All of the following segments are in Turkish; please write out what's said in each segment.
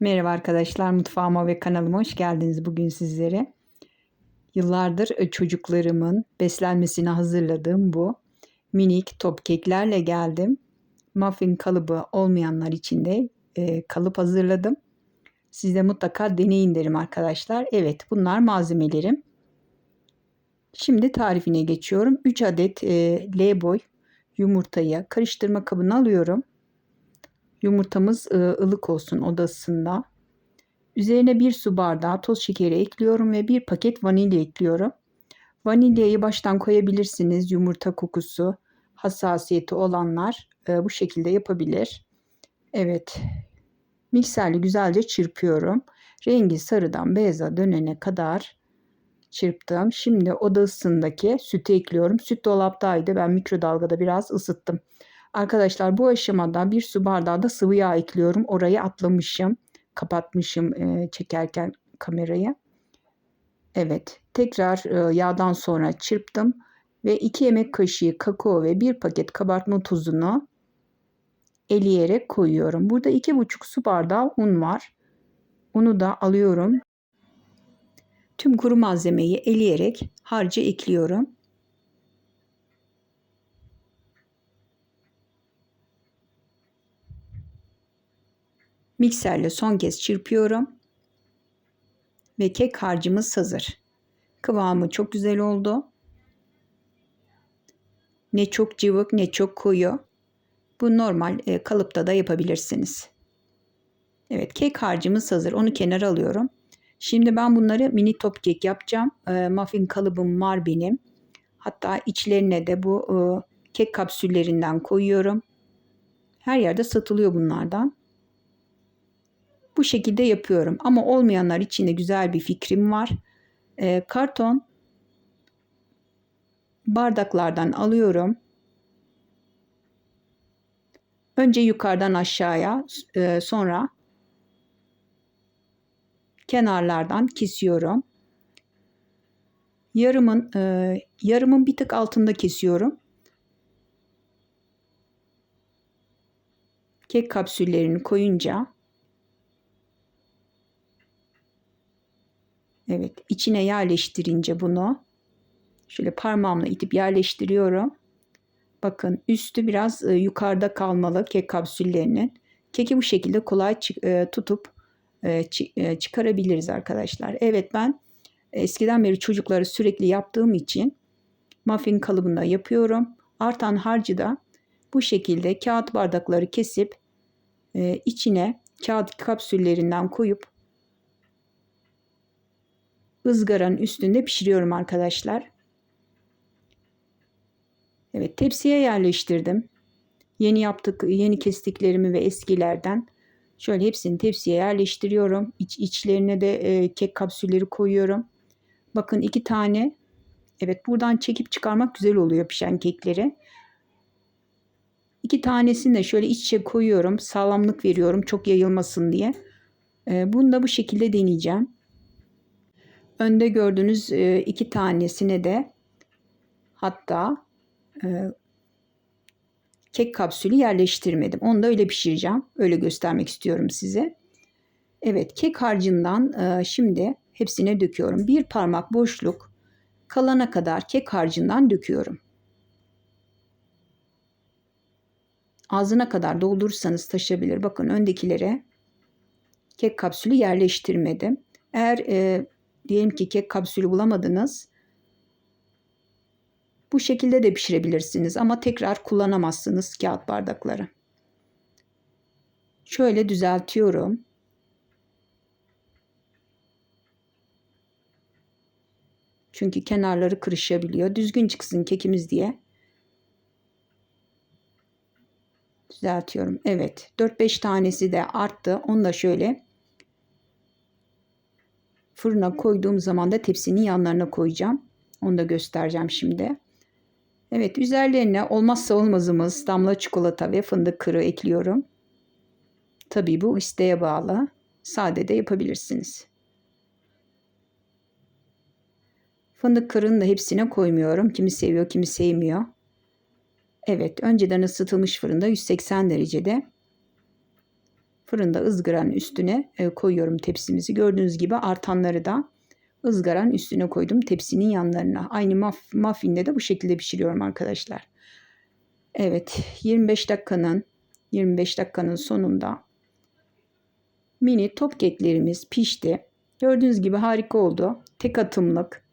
Merhaba arkadaşlar, mutfağıma ve kanalıma hoş geldiniz bugün sizlere. Yıllardır e, çocuklarımın beslenmesini hazırladığım bu minik top keklerle geldim. Muffin kalıbı olmayanlar için de e, kalıp hazırladım. Siz de mutlaka deneyin derim arkadaşlar. Evet bunlar malzemelerim. Şimdi tarifine geçiyorum. 3 adet e, L boy yumurtayı karıştırma kabına alıyorum. Yumurtamız e, ılık olsun odasında. Üzerine bir su bardağı toz şekeri ekliyorum ve bir paket vanilya ekliyorum. Vanilyayı baştan koyabilirsiniz. Yumurta kokusu hassasiyeti olanlar e, bu şekilde yapabilir. Evet. Mikserle güzelce çırpıyorum. Rengi sarıdan beyaza dönene kadar çırptım. Şimdi oda ısısındaki sütü ekliyorum. Süt dolaptaydı. Ben mikrodalgada biraz ısıttım. Arkadaşlar bu aşamada bir su bardağı da sıvı yağ ekliyorum. Orayı atlamışım. Kapatmışım e, çekerken kamerayı. Evet tekrar e, yağdan sonra çırptım. Ve 2 yemek kaşığı kakao ve 1 paket kabartma tozunu eleyerek koyuyorum. Burada 2,5 su bardağı un var. Unu da alıyorum. Tüm kuru malzemeyi eleyerek harca ekliyorum. Mikserle son kez çırpıyorum. Ve kek harcımız hazır. Kıvamı çok güzel oldu. Ne çok cıvık ne çok koyu. Bu normal e, kalıpta da yapabilirsiniz. Evet kek harcımız hazır. Onu kenara alıyorum. Şimdi ben bunları mini top kek yapacağım. E, muffin kalıbım var benim. Hatta içlerine de bu e, kek kapsüllerinden koyuyorum. Her yerde satılıyor bunlardan. Bu şekilde yapıyorum. Ama olmayanlar için de güzel bir fikrim var. E, karton bardaklardan alıyorum. Önce yukarıdan aşağıya e, sonra kenarlardan kesiyorum. Yarımın e, yarımın bir tık altında kesiyorum. Kek kapsüllerini koyunca Evet, içine yerleştirince bunu şöyle parmağımla itip yerleştiriyorum. Bakın üstü biraz e, yukarıda kalmalı kek kapsüllerinin. Keki bu şekilde kolay e, tutup e, çıkarabiliriz arkadaşlar. Evet ben eskiden beri çocukları sürekli yaptığım için muffin kalıbında yapıyorum. Artan harcı da bu şekilde kağıt bardakları kesip içine kağıt kapsüllerinden koyup ızgaranın üstünde pişiriyorum arkadaşlar. Evet tepsiye yerleştirdim. Yeni yaptık, yeni kestiklerimi ve eskilerden şöyle hepsini tepsiye yerleştiriyorum. İç, içlerine de e, kek kapsülleri koyuyorum. Bakın iki tane. Evet buradan çekip çıkarmak güzel oluyor pişen kekleri. İki tanesini de şöyle iç içe koyuyorum. Sağlamlık veriyorum çok yayılmasın diye. E, bunu da bu şekilde deneyeceğim. Önde gördüğünüz e, iki tanesine de hatta e, kek kapsülü yerleştirmedim. Onu da öyle pişireceğim. Öyle göstermek istiyorum size. Evet kek harcından e, şimdi hepsine döküyorum. Bir parmak boşluk kalana kadar kek harcından döküyorum. Ağzına kadar doldurursanız taşabilir. Bakın öndekilere kek kapsülü yerleştirmedim. Eğer e, diyelim ki kek kapsülü bulamadınız. Bu şekilde de pişirebilirsiniz ama tekrar kullanamazsınız kağıt bardakları. Şöyle düzeltiyorum. Çünkü kenarları kırışabiliyor. Düzgün çıksın kekimiz diye. Düzeltiyorum. Evet. 4-5 tanesi de arttı. Onu da şöyle Fırına koyduğum zaman da tepsinin yanlarına koyacağım. Onu da göstereceğim şimdi. Evet üzerlerine olmazsa olmazımız damla çikolata ve fındık kırığı ekliyorum. Tabii bu isteğe bağlı. Sade de yapabilirsiniz. Fındık kırığını da hepsine koymuyorum. Kimi seviyor, kimi sevmiyor. Evet, önceden ısıtılmış fırında 180 derecede fırında ızgaranın üstüne e, koyuyorum tepsimizi. Gördüğünüz gibi artanları da ızgaranın üstüne koydum tepsinin yanlarına. Aynı maf muffinde de bu şekilde pişiriyorum arkadaşlar. Evet 25 dakikanın 25 dakikanın sonunda mini top keklerimiz pişti. Gördüğünüz gibi harika oldu. Tek atımlık.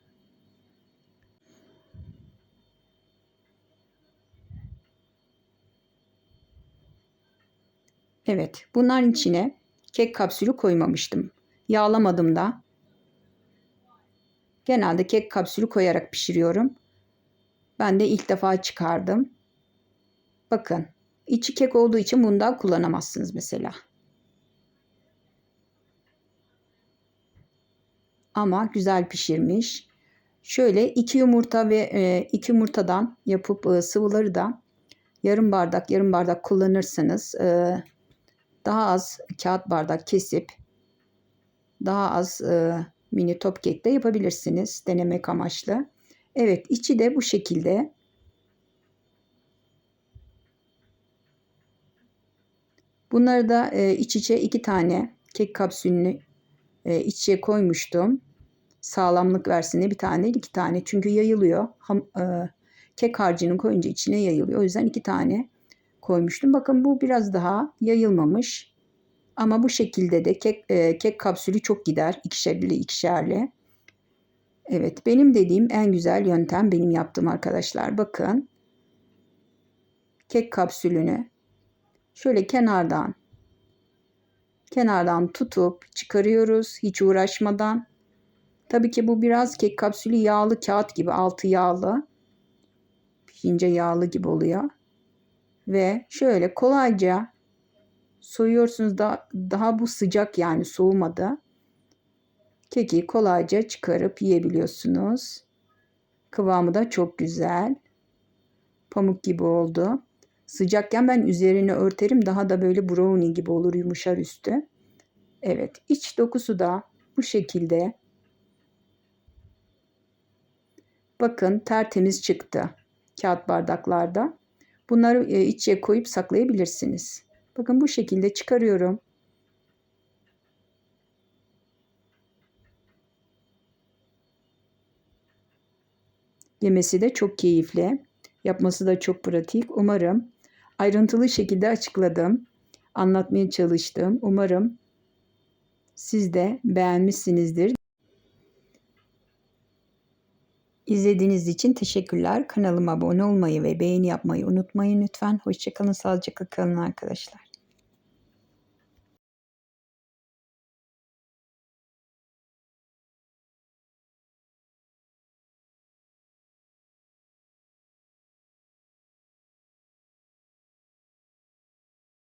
Evet, bunların içine kek kapsülü koymamıştım. Yağlamadım da. Genelde kek kapsülü koyarak pişiriyorum. Ben de ilk defa çıkardım. Bakın, içi kek olduğu için bundan kullanamazsınız mesela. Ama güzel pişirmiş. Şöyle iki yumurta ve e, iki yumurtadan yapıp e, sıvıları da yarım bardak yarım bardak kullanırsanız e, daha az kağıt bardak kesip daha az e, mini top kek de yapabilirsiniz denemek amaçlı. Evet içi de bu şekilde. Bunları da e, iç içe iki tane kek kapsülünü e, iç içe koymuştum. Sağlamlık versin diye bir tane iki tane. Çünkü yayılıyor. Ham, e, kek harcını koyunca içine yayılıyor. O yüzden iki tane koymuştum. Bakın bu biraz daha yayılmamış. Ama bu şekilde de kek, e, kek kapsülü çok gider. ikişerli ikişerli. Evet benim dediğim en güzel yöntem benim yaptığım arkadaşlar. Bakın kek kapsülünü şöyle kenardan kenardan tutup çıkarıyoruz hiç uğraşmadan. Tabii ki bu biraz kek kapsülü yağlı kağıt gibi altı yağlı. Pişince yağlı gibi oluyor. Ve şöyle kolayca soyuyorsunuz da daha bu sıcak yani soğumadı. Keki kolayca çıkarıp yiyebiliyorsunuz. Kıvamı da çok güzel. Pamuk gibi oldu. Sıcakken ben üzerine örterim daha da böyle brownie gibi olur yumuşar üstü. Evet iç dokusu da bu şekilde. Bakın tertemiz çıktı kağıt bardaklarda. Bunları e, içe koyup saklayabilirsiniz. Bakın bu şekilde çıkarıyorum. Yemesi de çok keyifli. Yapması da çok pratik. Umarım ayrıntılı şekilde açıkladım. Anlatmaya çalıştım. Umarım siz de beğenmişsinizdir. İzlediğiniz için teşekkürler. Kanalıma abone olmayı ve beğeni yapmayı unutmayın lütfen. Hoşçakalın, sağlıcakla kalın arkadaşlar.